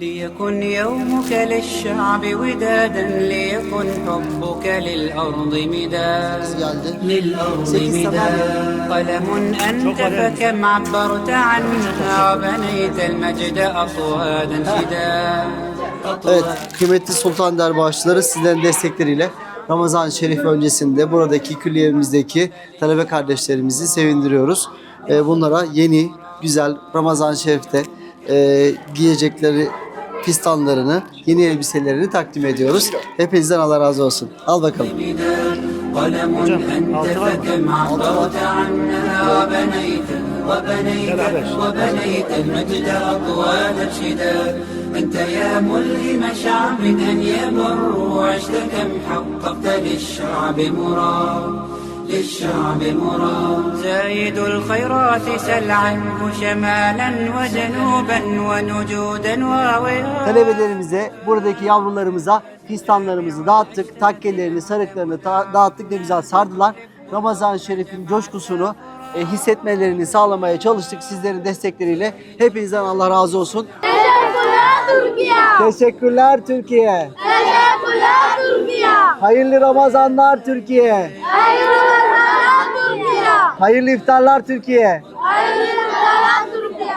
ليكن يومك للشعب ودادا ليكن حبك للأرض مداد geldi. للأرض Sekiz مداد قلم أنت فكم عبرت عنها وبنيت المجد أطوادا شداد Evet, kıymetli Sultan Derbaşları sizlerin destekleriyle Ramazan-ı Şerif öncesinde buradaki külliyemizdeki talebe kardeşlerimizi sevindiriyoruz. Ee, bunlara yeni, güzel Ramazan-ı Şerif'te e, giyecekleri fistanlarını, yeni elbiselerini takdim ediyoruz. Hepinizden Allah razı olsun. Al bakalım. قلم أنت فكم عبرت عنها وبنيت وبنيت وبنيت المجد أطوالا شداد أنت يا ملهم شعب أن يبر وعشت كم حققت للشعب مراد للشعب مراد زايد الخيرات سل عنه شمالا وجنوبا ونجودا وويادا Talebelerimize, buradaki yavrularımıza fistanlarımızı dağıttık. Takkelerini, sarıklarını ta- dağıttık. Ne güzel sardılar. Ramazan-ı Şerif'in coşkusunu e, hissetmelerini sağlamaya çalıştık sizlerin destekleriyle. Hepinizden Allah razı olsun. Teşekkürler Türkiye. Teşekkürler Türkiye. Teşekkürler Türkiye. Hayırlı Ramazanlar Türkiye. Hayırlı Hayırlı iftarlar Türkiye. Hayırlı iftarlar Türkiye.